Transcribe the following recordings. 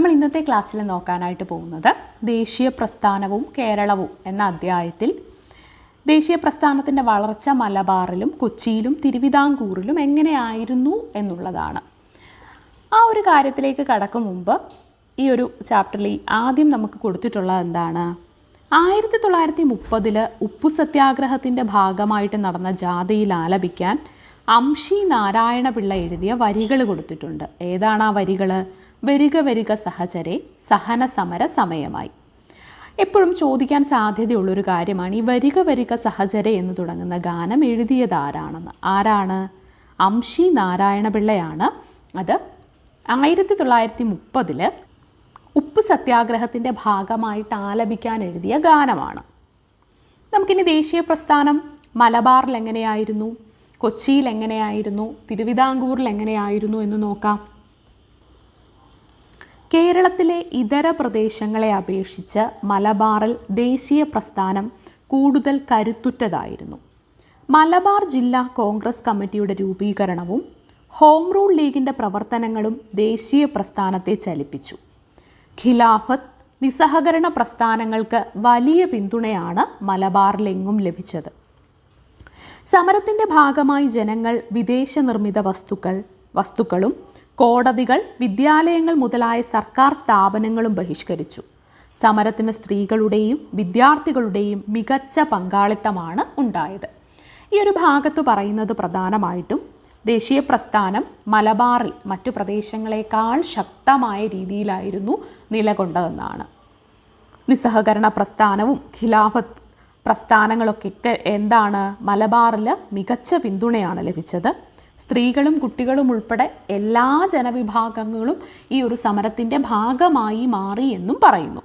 നമ്മൾ ഇന്നത്തെ ക്ലാസ്സിൽ നോക്കാനായിട്ട് പോകുന്നത് ദേശീയ പ്രസ്ഥാനവും കേരളവും എന്ന അധ്യായത്തിൽ. ദേശീയ പ്രസ്ഥാനത്തിന്റെ വളർച്ച മലബാറിലും കൊച്ചിയിലും തിരുവിതാംകൂറിലും എങ്ങനെയായിരുന്നു എന്നുള്ളതാണ്. ആ ഒരു കാര്യത്തിലേക്ക് കടക്കും മുമ്പ് ഈ ഒരു ചാപ്റ്ററിൽ ആദ്യം നമുക്ക് കൊടുത്തിട്ടുള്ളത് എന്താണ്? ആയിരത്തി തൊള്ളായിരത്തി മുപ്പതിൽ ഉപ്പു സത്യാഗ്രഹത്തിന്റെ ഭാഗമായിട്ട് നടന്ന ജാഥയിൽ ആലപിക്കാൻ അംഷി നാരായണപിള്ള എഴുതിയ വരികൾ കൊടുത്തിട്ടുണ്ട്. ഏതാണ് ആ വരികൾ വരിക വരിക സഹചരെ സഹന സമര സമയമായി. എപ്പോഴും ചോദിക്കാൻ സാധ്യതയുള്ളൊരു കാര്യമാണ് ഈ വരിക വരിക സഹചരെ എന്ന് തുടങ്ങുന്ന ഗാനം എഴുതിയത് ആരാണെന്ന്. ആരാണ്? അംഷി നാരായണപിള്ളയാണ്. അത് ആയിരത്തി തൊള്ളായിരത്തി മുപ്പതിൽ ഉപ്പ് സത്യാഗ്രഹത്തിന്റെ ഭാഗമായിട്ട് ആലപിക്കാൻ എഴുതിയ ഗാനമാണ്. നമുക്കിനി ദേശീയ പ്രസ്ഥാനം. മലബാറിൽ എങ്ങനെയായിരുന്നു കൊച്ചിയിൽ എങ്ങനെയായിരുന്നു തിരുവിതാംകൂറിൽ എങ്ങനെയായിരുന്നു എന്ന് നോക്കാം. കേരളത്തിലെ ഇതര പ്രദേശങ്ങളെ അപേക്ഷിച്ച് മലബാറിൽ ദേശീയ പ്രസ്ഥാനം കൂടുതൽ കരുത്തുറ്റതായിരുന്നു. മലബാർ ജില്ലാ കോൺഗ്രസ് കമ്മിറ്റിയുടെ രൂപീകരണവും ഹോം റൂൾ ലീഗിന്റെ പ്രവർത്തനങ്ങളും ദേശീയ പ്രസ്ഥാനത്തെ ചലിപ്പിച്ചു. ഖിലാഫത്ത് നിസ്സഹകരണ പ്രസ്ഥാനങ്ങൾക്ക് വലിയ പിന്തുണയാണ് മലബാറിലെങ്ങും ലഭിച്ചത്. സമരത്തിന്റെ ഭാഗമായി ജനങ്ങൾ വിദേശ നിർമ്മിത വസ്തുക്കൾ വസ്തുക്കളും കോടതികൾ വിദ്യാലയങ്ങൾ മുതലായ സർക്കാർ സ്ഥാപനങ്ങളും ബഹിഷ്കരിച്ചു. സമരത്തിന് സ്ത്രീകളുടെയും വിദ്യാർത്ഥികളുടെയും മികച്ച പങ്കാളിത്തമാണ് ഉണ്ടായത്. ഈ ഒരു ഭാഗത്ത് പറയുന്നത് പ്രധാനമായിട്ടും ദേശീയ പ്രസ്ഥാനം മലബാറിൽ മറ്റു പ്രദേശങ്ങളെക്കാൾ ശക്തമായ രീതിയിലായിരുന്നു നിലകൊണ്ടതെന്നാണ്. നിസ്സഹകരണ പ്രസ്ഥാനവും ഖിലാഫത്ത് പ്രസ്ഥാനങ്ങളൊക്കെ എന്താണ് മലബാറിൽ മികച്ച പിന്തുണയാണ് ലഭിച്ചത്. സ്ത്രീകളും കുട്ടികളും ഉൾപ്പെടെ എല്ലാ ജനവിഭാഗങ്ങളും ഈ ഒരു സമരത്തിന്റെ ഭാഗമായി മാറി എന്നും പറയുന്നു.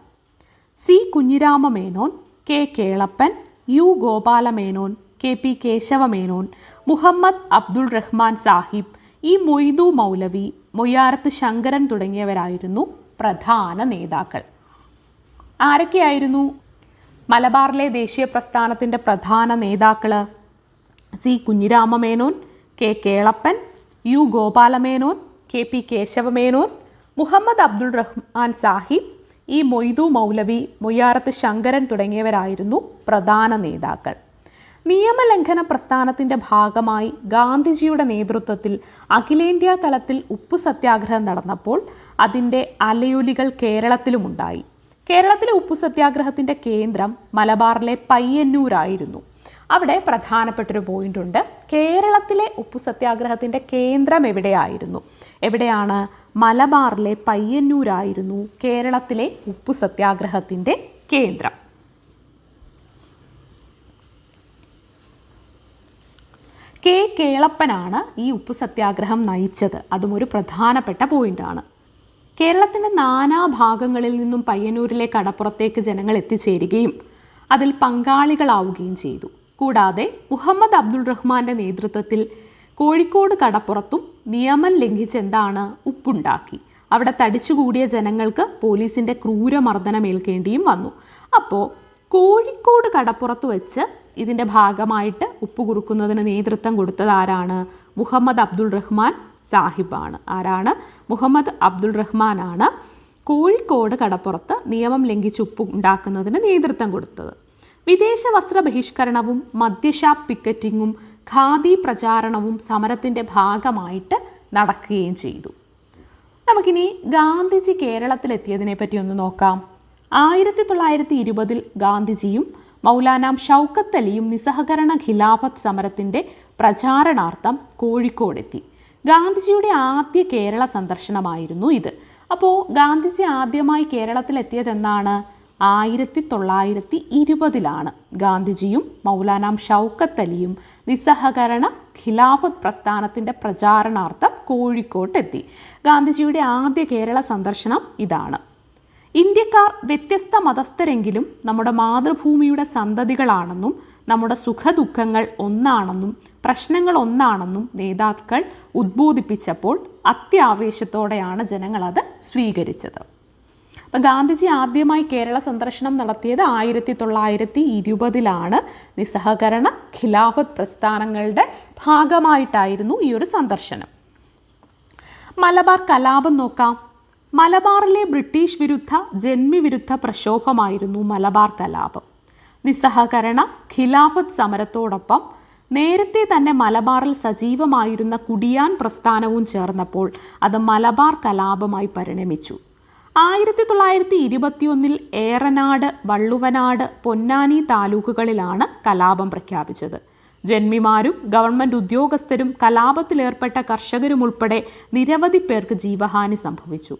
C. Kunhirama Menon K. Kelappan U. Gopalamenon K. P. Kesava Menon Muhammad Abdul Rahman Sahib E. Moidu Moulavi Moyyarath Sankaran തുടങ്ങിയവരായിരുന്നു പ്രധാന നേതാക്കൾ. ആരൊക്കെയായിരുന്നു മലബാറിലെ ദേശീയ പ്രസ്ഥാനത്തിന്റെ പ്രധാന നേതാക്കൾ C. Kunhirama Menon K Kelappan U Gopalamenon K P Kesavamenon Muhammad Abdul Rahman Sahib E Moidu Moulavi Moyyarath Sankaran തുടങ്ങിയവരായിരുന്നു പ്രധാന നേതാക്കൾ. നിയമലംഘന പ്രസ്ഥാനത്തിന്റെ ഭാഗമായി ഗാന്ധിജിയുടെ നേതൃത്വത്തിൽ അഖിലേന്ത്യാ തലത്തിൽ ഉപ്പു സത്യാഗ്രഹം നടന്നപ്പോൾ അതിന്റെ അലയൊലികൾ കേരളത്തിലുമുണ്ടായി. കേരളത്തിലെ ഉപ്പു സത്യാഗ്രഹത്തിന്റെ കേന്ദ്രം മലബാറിലെ പയ്യന്നൂരായിരുന്നു. അവിടെ പ്രധാനപ്പെട്ടൊരു പോയിന്റ് ഉണ്ട്. കേരളത്തിലെ ഉപ്പു സത്യാഗ്രഹത്തിന്റെ കേന്ദ്രം എവിടെയായിരുന്നു? എവിടെയാണ്? മലബാറിലെ പയ്യന്നൂരായിരുന്നു കേരളത്തിലെ ഉപ്പു സത്യാഗ്രഹത്തിന്റെ കേന്ദ്രം. കെ കേളപ്പനാണ് ഈ ഉപ്പു സത്യാഗ്രഹം നയിച്ചത്. അതും ഒരു പ്രധാനപ്പെട്ട പോയിന്റാണ് കേരളത്തിന്റെ നാനാഭാഗങ്ങളിൽ നിന്നും പയ്യന്നൂരിലെ കടപ്പുറത്തേക്ക് ജനങ്ങൾ എത്തിച്ചേരുകയും അതിൽ പങ്കാളികളാവുകയും ചെയ്തു. കൂടാതെ മുഹമ്മദ് അബ്ദുൾ റഹ്മാന്റെ നേതൃത്വത്തിൽ കോഴിക്കോട് കടപ്പുറത്തും നിയമം ലംഘിച്ചെന്താണ് ഉപ്പുണ്ടാക്കി. അവിടെ തടിച്ചുകൂടിയ ജനങ്ങൾക്ക് പോലീസിന്റെ ക്രൂരമർദ്ദനമേൽക്കേണ്ടിയും വന്നു. അപ്പോൾ കോഴിക്കോട് കടപ്പുറത്ത് വെച്ച് ഇതിന്റെ ഭാഗമായിട്ട് ഉപ്പ് കുറുക്കുന്നതിന് നേതൃത്വം കൊടുത്തത് ആരാണ്? മുഹമ്മദ് അബ്ദുൾ റഹ്മാൻ സാഹിബാണ്. ആരാണ്? മുഹമ്മദ് അബ്ദുൾ റഹ്മാനാണ് കോഴിക്കോട് കടപ്പുറത്ത് നിയമം ലംഘിച്ച് ഉപ്പ് ഉണ്ടാക്കുന്നതിന് നേതൃത്വം കൊടുത്തത്. വിദേശ വസ്ത്ര ബഹിഷ്കരണവും മദ്യഷാപ്പ് പിക്കറ്റിങ്ങും ഖാദി പ്രചാരണവും സമരത്തിന്റെ ഭാഗമായിട്ട് നടക്കുകയും ചെയ്തു. നമുക്കിനി ഗാന്ധിജി കേരളത്തിലെത്തിയതിനെ പറ്റി ഒന്ന് നോക്കാം. ആയിരത്തി തൊള്ളായിരത്തി ഇരുപതിൽ ഗാന്ധിജിയും മൗലാനാം ഷൗക്കത്ത് അലിയും നിസ്സഹകരണ ഖിലാഫത്ത് സമരത്തിന്റെ പ്രചാരണാർത്ഥം കോഴിക്കോടെത്തി. ഗാന്ധിജിയുടെ ആദ്യ കേരള സന്ദർശനമായിരുന്നു ഇത്. അപ്പോൾ ഗാന്ധിജി ആദ്യമായി കേരളത്തിലെത്തിയതെന്നാണ് ആയിരത്തി തൊള്ളായിരത്തി ഇരുപതിലാണ് ഗാന്ധിജിയും മൗലാനാം ഷൗക്കത്ത് അലിയും നിസ്സഹകരണ ഖിലാഫത്ത് പ്രസ്ഥാനത്തിന്റെ പ്രചാരണാർത്ഥം കോഴിക്കോട്ടെത്തി. ഗാന്ധിജിയുടെ ആദ്യ കേരള സന്ദർശനം ഇതാണ്. ഇന്ത്യക്കാർ വ്യത്യസ്ത മതസ്ഥരെങ്കിലും നമ്മുടെ മാതൃഭൂമിയുടെ സന്തതികളാണെന്നും നമ്മുടെ സുഖദുഃഖങ്ങൾ ഒന്നാണെന്നും പ്രശ്നങ്ങൾ ഒന്നാണെന്നും നേതാക്കൾ ഉദ്ബോധിപ്പിച്ചപ്പോൾ അത്യാവേശത്തോടെയാണ് ജനങ്ങളത് സ്വീകരിച്ചത്. അപ്പം ഗാന്ധിജി ആദ്യമായി കേരള സന്ദർശനം നടത്തിയത് ആയിരത്തി തൊള്ളായിരത്തി ഇരുപതിലാണ്. നിസ്സഹകരണ ഖിലാഫത്ത് പ്രസ്ഥാനങ്ങളുടെ ഭാഗമായിട്ടായിരുന്നു ഈ ഒരു സന്ദർശനം. മലബാർ കലാപം നോക്കാം. മലബാറിലെ ബ്രിട്ടീഷ് വിരുദ്ധ ജന്മി വിരുദ്ധ പ്രക്ഷോഭമായിരുന്നു മലബാർ കലാപം. നിസ്സഹകരണ ഖിലാഫത്ത് സമരത്തോടൊപ്പം നേരത്തെ തന്നെ മലബാറിൽ സജീവമായിരുന്ന കുടിയാൻ പ്രസ്ഥാനവും ചേർന്നപ്പോൾ അത് മലബാർ കലാപമായി പരിണമിച്ചു. ആയിരത്തി തൊള്ളായിരത്തി ഇരുപത്തിയൊന്നിൽ ഏറനാട് വള്ളുവനാട് പൊന്നാനി താലൂക്കുകളിലാണ് കലാപം പ്രഖ്യാപിച്ചത്. ജന്മിമാരും ഗവൺമെന്റ് ഉദ്യോഗസ്ഥരും കലാപത്തിലേർപ്പെട്ട കർഷകരും ഉൾപ്പെടെ നിരവധി പേർക്ക് ജീവഹാനി സംഭവിച്ചു.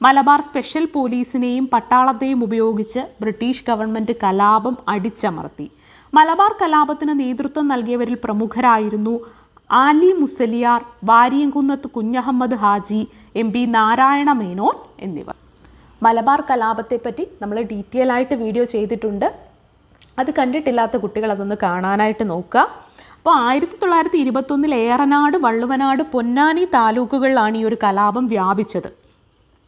മലബാർ സ്പെഷ്യൽ പോലീസിനെയും പട്ടാളത്തെയും ഉപയോഗിച്ച് ബ്രിട്ടീഷ് ഗവൺമെന്റ് കലാപം അടിച്ചമർത്തി. മലബാർ കലാപത്തിന് നേതൃത്വം നൽകിയവരിൽ പ്രമുഖരായിരുന്നു ആലി മുസലിയാർ വാരിയംകുന്നത്ത് കുഞ്ഞഹമ്മദ് ഹാജി എം പി നാരായണ മേനോൻ എന്നിവർ. മലബാർ കലാപത്തെപ്പറ്റി നമ്മൾ ഡീറ്റെയിൽ ആയിട്ട് വീഡിയോ ചെയ്തിട്ടുണ്ട്. അത് കണ്ടിട്ടില്ലാത്ത കുട്ടികൾ അതൊന്ന് കാണാനായിട്ട് നോക്കുക. അപ്പോൾ ആയിരത്തി തൊള്ളായിരത്തി ഇരുപത്തൊന്നിൽ ഏറനാട് വള്ളുവനാട് പൊന്നാനി താലൂക്കുകളിലാണ് ഈ ഒരു കലാപം വ്യാപിച്ചത്.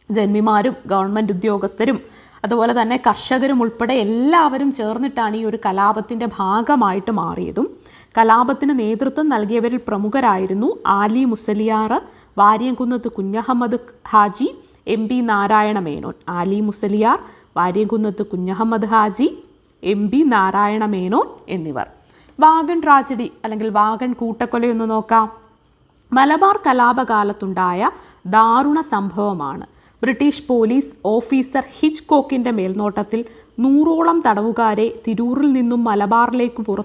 ജന്മിമാരും ഗവൺമെന്റ് ഉദ്യോഗസ്ഥരും അതുപോലെ തന്നെ കർഷകരും ഉൾപ്പെടെ എല്ലാവരും ചേർന്നിട്ടാണ് ഈ ഒരു കലാപത്തിന്റെ ഭാഗമായിട്ട് മാറിയതും. കലാപത്തിന് നേതൃത്വം നൽകിയവരിൽ പ്രമുഖരായിരുന്നു Ali Musliyar Variyamkunnath Kunhahammed Haji M P Narayana Menon Ali Musliyar Variyamkunnath Kunhahammed Haji M P Narayana Menon എന്നിവർ. വാഗൺ ട്രാജഡി അല്ലെങ്കിൽ വാഗൺ കൂട്ടക്കൊലയൊന്ന് നോക്കാം. മലബാർ കലാപകാലത്തുണ്ടായ ദാരുണ സംഭവമാണ്. ബ്രിട്ടീഷ് പോലീസ് ഓഫീസർ ഹിച്ച് കോക്കിന്റെ മേൽനോട്ടത്തിൽ നൂറോളം തടവുകാരെ തിരൂരിൽ നിന്നും മലബാറിലേക്ക് പുറ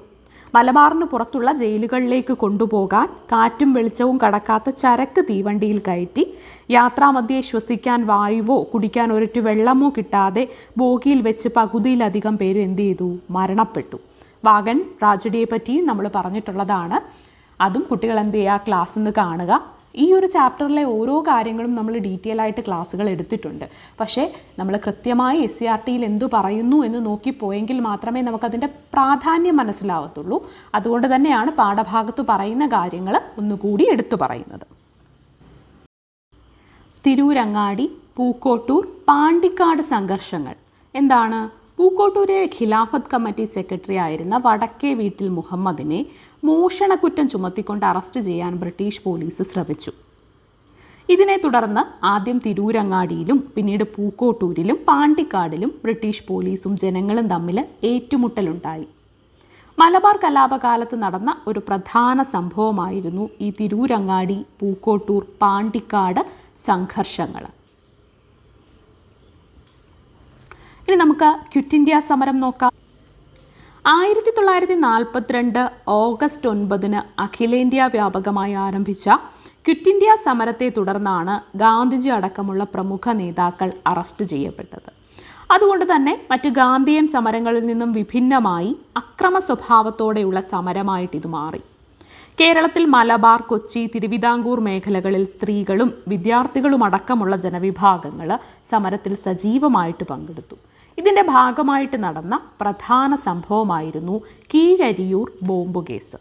മലബാറിന് പുറത്തുള്ള ജയിലുകളിലേക്ക് കൊണ്ടുപോകാൻ കാറ്റും വെളിച്ചവും കടക്കാത്ത ചരക്ക് തീവണ്ടിയിൽ കയറ്റി യാത്രാമധ്യേ ശ്വസിക്കാൻ വായുവോ കുടിക്കാൻ ഒരിറ്റു വെള്ളമോ കിട്ടാതെ ബോഗിയിൽ വെച്ച് പകുതിയിലധികം പേര് എന്ത് ചെയ്തു? മരണപ്പെട്ടു. വാഗൻ ട്രാജഡിയെ പറ്റിയും നമ്മൾ പറഞ്ഞിട്ടുള്ളതാണ്. അതും കുട്ടികൾ എന്ത് ചെയ്യുക? ക്ലാസ് നിന്ന് കാണുക. ഈ ഒരു ചാപ്റ്ററിലെ ഓരോ കാര്യങ്ങളും നമ്മൾ ഡീറ്റെയിൽ ആയിട്ട് ക്ലാസ്സുകൾ എടുത്തിട്ടുണ്ട്. പക്ഷേ നമ്മൾ കൃത്യമായി എസ് സി ആർ ടിയിൽ എന്തു പറയുന്നു എന്ന് നോക്കിപ്പോയെങ്കിൽ മാത്രമേ നമുക്കതിന്റെ പ്രാധാന്യം മനസ്സിലാവത്തുള്ളൂ. അതുകൊണ്ട് തന്നെയാണ് പാഠഭാഗത്ത് പറയുന്ന കാര്യങ്ങൾ ഒന്നുകൂടി എടുത്തു പറയുന്നത്. തിരൂരങ്ങാടി പൂക്കോട്ടൂർ പാണ്ടിക്കാട് സംഘർഷങ്ങൾ. എന്താണ്? പൂക്കോട്ടൂരെ ഖിലാഫത്ത് കമ്മിറ്റി സെക്രട്ടറി ആയിരുന്ന വടക്കേ വീട്ടിൽ മുഹമ്മദിനെ മോഷണക്കുറ്റം ചുമത്തിക്കൊണ്ട് അറസ്റ്റ് ചെയ്യാൻ ബ്രിട്ടീഷ് പോലീസ് ശ്രമിച്ചു. ഇതിനെ തുടർന്ന് ആദ്യം തിരൂരങ്ങാടിയിലും പിന്നീട് പൂക്കോട്ടൂരിലും പാണ്ടിക്കാടിലും ബ്രിട്ടീഷ് പോലീസും ജനങ്ങളും തമ്മിൽ ഏറ്റുമുട്ടലുണ്ടായി. മലബാർ കലാപകാലത്ത് നടന്ന ഒരു പ്രധാന സംഭവമായിരുന്നു ഈ തിരൂരങ്ങാടി പൂക്കോട്ടൂർ പാണ്ടിക്കാട് സംഘർഷങ്ങൾ. ഇനി നമുക്ക് ക്വിറ്റ് ഇന്ത്യ സമരം നോക്കാം. ആയിരത്തി തൊള്ളായിരത്തി നാൽപ്പത്തിരണ്ട് ഓഗസ്റ്റ് ഒൻപതിന് അഖിലേന്ത്യാ വ്യാപകമായി ആരംഭിച്ച ക്വിറ്റ് ഇന്ത്യ സമരത്തെ തുടർന്നാണ് ഗാന്ധിജി അടക്കമുള്ള പ്രമുഖ നേതാക്കൾ അറസ്റ്റ് ചെയ്യപ്പെട്ടത്. അതുകൊണ്ട് തന്നെ മറ്റ് ഗാന്ധിയൻ സമരങ്ങളിൽ നിന്നും വിഭിന്നമായി അക്രമ സ്വഭാവത്തോടെയുള്ള സമരമായിട്ട് ഇത് മാറി. കേരളത്തിൽ മലബാർ കൊച്ചി തിരുവിതാംകൂർ മേഖലകളിൽ സ്ത്രീകളും വിദ്യാർത്ഥികളും അടക്കമുള്ള ജനവിഭാഗങ്ങൾ സമരത്തിൽ സജീവമായിട്ട് പങ്കെടുത്തു. ഇതിന്റെ ഭാഗമായിട്ട് നടന്ന പ്രധാന സംഭവമായിരുന്നു കീഴരിയൂർ ബോംബ് കേസ്.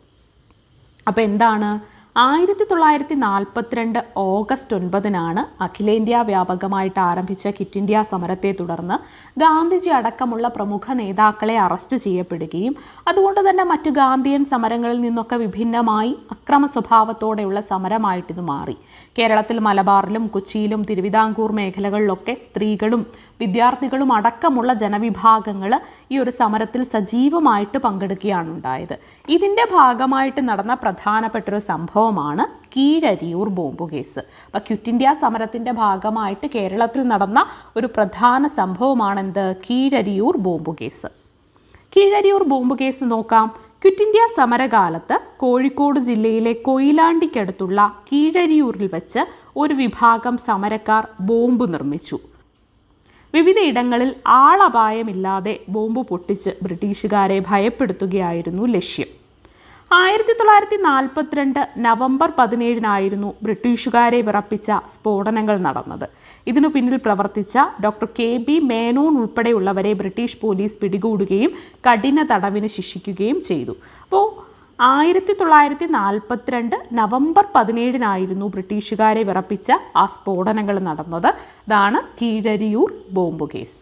അപ്പോൾ എന്താണ്? ആയിരത്തി തൊള്ളായിരത്തി നാൽപ്പത്തിരണ്ട് ഓഗസ്റ്റ് ഒൻപതിനാണ് അഖിലേന്ത്യാ വ്യാപകമായിട്ട് ആരംഭിച്ച കിറ്റ് ഇന്ത്യ സമരത്തെ തുടർന്ന് ഗാന്ധിജി അടക്കമുള്ള പ്രമുഖ നേതാക്കളെ അറസ്റ്റ് ചെയ്യപ്പെടുകയും അതുകൊണ്ട് തന്നെ മറ്റു ഗാന്ധിയൻ സമരങ്ങളിൽ നിന്നൊക്കെ വിഭിന്നമായി അക്രമ സ്വഭാവത്തോടെയുള്ള സമരമായിട്ടിത് മാറി. കേരളത്തിൽ മലബാറിലും കൊച്ചിയിലും തിരുവിതാംകൂർ മേഖലകളിലൊക്കെ സ്ത്രീകളും വിദ്യാർത്ഥികളും അടക്കമുള്ള ജനവിഭാഗങ്ങൾ ഈ ഒരു സമരത്തിൽ സജീവമായിട്ട് പങ്കെടുക്കുകയാണ് ഉണ്ടായത് ഇതിന്റെ ഭാഗമായിട്ട് നടന്ന പ്രധാനപ്പെട്ട ഒരു സംഭവമാണ് കീഴരിയൂർ ബോംബ് കേസ്. അപ്പോൾ ക്വിറ്റ് ഇന്ത്യ സമരത്തിന്റെ ഭാഗമായിട്ട് കേരളത്തിൽ നടന്ന ഒരു പ്രധാന സംഭവമാണെന്ത് Keezhariyur bomb case. Keezhariyur bomb case നോക്കാം. ക്വിറ്റ് ഇന്ത്യ സമരകാലത്ത് കോഴിക്കോട് ജില്ലയിലെ കൊയിലാണ്ടിക്കടുത്തുള്ള കീഴരിയൂരിൽ വെച്ച് ഒരു വിഭാഗം സമരക്കാർ ബോംബ് നിർമ്മിച്ചു. വിവിധയിടങ്ങളിൽ ആളപായമില്ലാതെ ബോംബ് പൊട്ടിച്ച് ബ്രിട്ടീഷുകാരെ ഭയപ്പെടുത്തുകയായിരുന്നു ലക്ഷ്യം. ആയിരത്തി തൊള്ളായിരത്തി നാൽപ്പത്തിരണ്ട് നവംബർ പതിനേഴിനായിരുന്നു ബ്രിട്ടീഷുകാരെ വിറപ്പിച്ച സ്ഫോടനങ്ങൾ നടന്നത്. ഇതിനു പിന്നിൽ പ്രവർത്തിച്ച ഡോക്ടർ കെ. ബി. മേനോൻ ഉൾപ്പെടെയുള്ളവരെ ബ്രിട്ടീഷ് പോലീസ് പിടികൂടുകയും കഠിന തടവിന് ശിക്ഷിക്കുകയും ചെയ്തു. അപ്പോൾ ആയിരത്തി തൊള്ളായിരത്തി നാൽപ്പത്തിരണ്ട് നവംബർ പതിനേഴിനായിരുന്നു ബ്രിട്ടീഷുകാരെ വിറപ്പിച്ച ആ സ്ഫോടനങ്ങൾ നടന്നത്. ഇതാണ് കീഴരിയൂർ ബോംബ് കേസ്